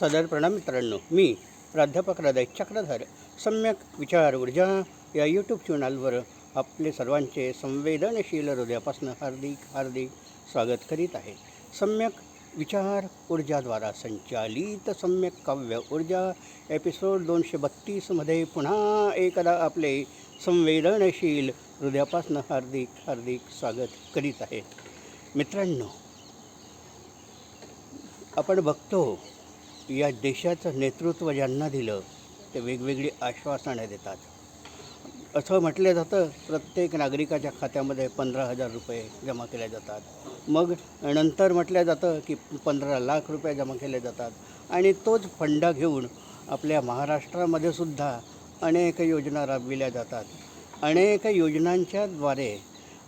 सदर प्रणाम मित्रांनो. मी प्राध्यापक हृदय चक्रधर सम्यक विचार ऊर्जा या यूट्यूब चॅनलवर आपले सर्वांचे संवेदनशील हृदयापासून हार्दिक हार्दिक स्वागत करीत आहे. सम्यक विचार ऊर्जाद्वारा संचालित सम्यक काव्य ऊर्जा एपिसोड दोनशे बत्तीसमध्ये पुन्हा एकदा आपले संवेदनशील हृदयापासून हार्दिक हार्दिक स्वागत करीत आहे. मित्रांनो आपण बघतो या देशाचं नेतृत्व ज्यांना दिलं ते वेगवेगळी आश्वासनं देतात. असं म्हटलं जातं प्रत्येक नागरिकाच्या खात्यामध्ये पंधरा हजार रुपये जमा केले जातात. मग नंतर म्हटलं जातं की पंधरा लाख रुपये जमा केले जातात. आणि तोच फंडा घेऊन आपल्या महाराष्ट्रामध्ये सुद्धा अनेक योजना राबविल्या जातात. अनेक योजनांच्याद्वारे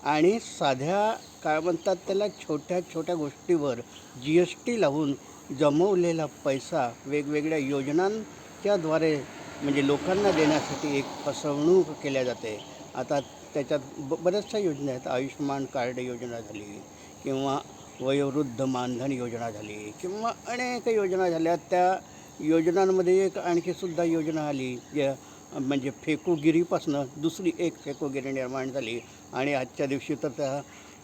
आणि साध्या काय म्हणतात त्याला छोट्या छोट्या गोष्टीवर जी एस टी लावून जमवलेला पैसा वेगवेगळ्या योजनांच्याद्वारे म्हणजे लोकांना देण्यासाठी एक फसवणूक केल्या जाते. आता त्याच्यात ब बऱ्याचशा योजना आहेत. आयुष्यमान कार्ड योजना झाली किंवा वयोवृद्ध मानधन योजना झाली किंवा अनेक योजना झाल्या. त्या योजनांमध्ये एक आणखीसुद्धा योजना आली ज्या म्हणजे फेकूगिरीपासनं दुसरी एक फेकूगिरी निर्माण झाली. आणि आजच्या दिवशी तर त्या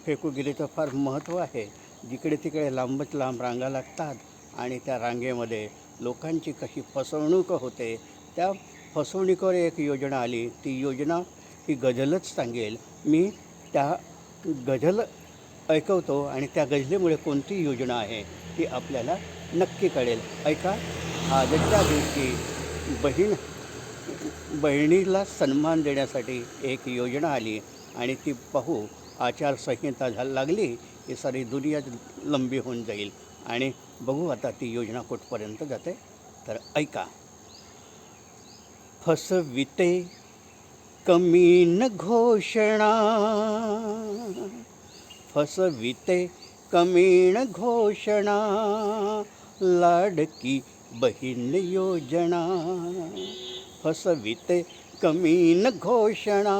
फेकूगिरीचं फार महत्त्व आहे. जिकडे तिकडे लांबच लांब रांगा लागतात. आणि त्या रांगेमध्ये लोकांची कशी फसवणूक होते त्या फसवणुकीवर एक योजना आली. ती योजना ही गझलच सांगेल. मी त्या गझल ऐकवतो आणि त्या गझलेमुळे कोणती योजना आहे ती आपल्याला नक्की कळेल. ऐका आजच्या दिवशी बहीण बहिणीला सन्मान देण्यासाठी एक योजना आली आणि ती पाहू आचारसंहिता झाला लागली की सारी दुनिया लंबी होऊन जाईल आणि बघू आता ती योजना कुठपर्यंत जाते. तर ऐका. फसविते कमीन घोषणा. फसविते कमीण घोषणा. लाडकी बहीण योजना. फसविते कमीन घोषणा.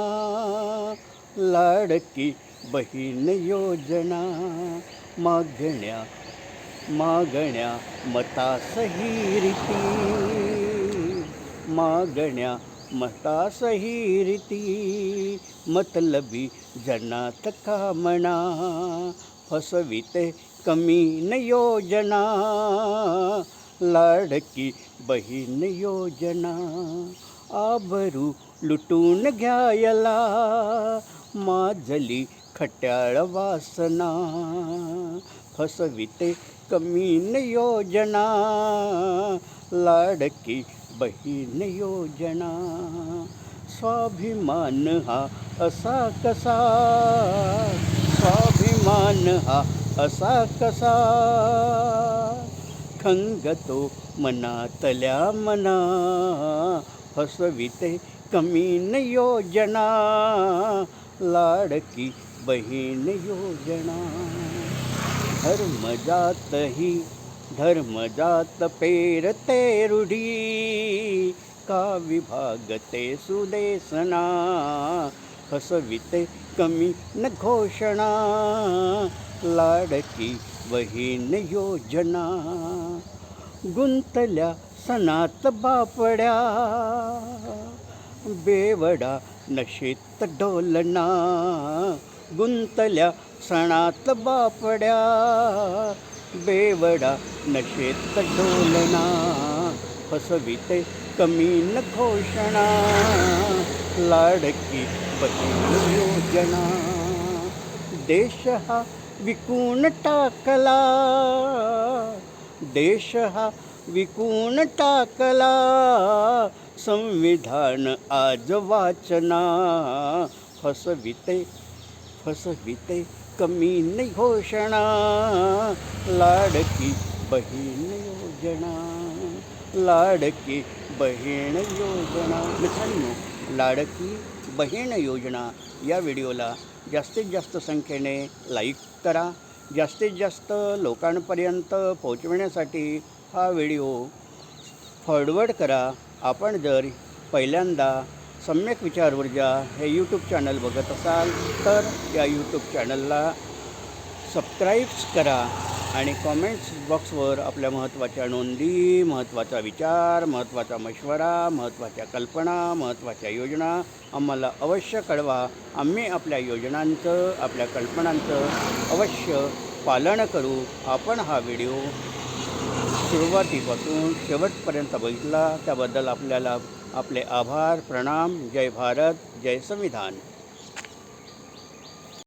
लाडकी बहीण योजना. मागण्या मागण्या मतासही रीती. मागण्या मतासही रीती. मतलबी जनात कामना फसविते कमीन योजना लाडकी बहीण योजना. आबरू लुटून घ्यायला. माजली खट्याळ वासना. फसविते कमीन योजना लाडकी बहीण योजना. स्वाभिमान हा असा कसा? स्वाभिमान हा असा कसा? खंगतो मनातल्या मना हसविते कमीन योजना लाडकी बहीण योजना. धर्मजात ही धर्मजात पेरते रूढी. का विभागते सुदेसना फसविते कमी न घोषणा. लाडकी बहीण योजना गुंतल्या सणात बापड्या. बेवडा नशेत डोलना गुंतल्या सणात बापड्या बेवडा नशेत डोलना फसविते न घोषणा लाडकी बहीण योजना देश हा विकून टाकला देश हा विकून टाकला संविधान आज वाचना फसविते फसविते कमीन घोषणा. लाडकी बहीण योजना. लाडकी बहीण योजना. मित्रांनो लाडकी बहीण योजना या व्हिडिओला जास्तीत जास्त संख्येने लाईक करा. जास्तीत जास्त लोकांपर्यंत पोहोचवण्यासाठी हा व्हिडिओ फॉरवर्ड करा. आपण जर पहिल्यांदा सम्यक विचार ऊर्जा हे यूट्यूब चॅनल बघत असाल तर या यूट्यूब चॅनलला सबस्क्राईब्स करा आणि कॉमेंट्स बॉक्सवर आपल्या महत्त्वाच्या नोंदी महत्त्वाचा विचार महत्त्वाचा मशवरा महत्त्वाच्या कल्पना महत्त्वाच्या योजना आम्हाला अवश्य कळवा. आम्ही आपल्या योजनांचं आपल्या कल्पनांचं अवश्य पालन करू. आपण हा व्हिडिओ सुरुवातीपासून शेवटपर्यंत बघितला त्याबद्दल आपल्याला आपले आभार प्रणाम जय भारत जय संविधान.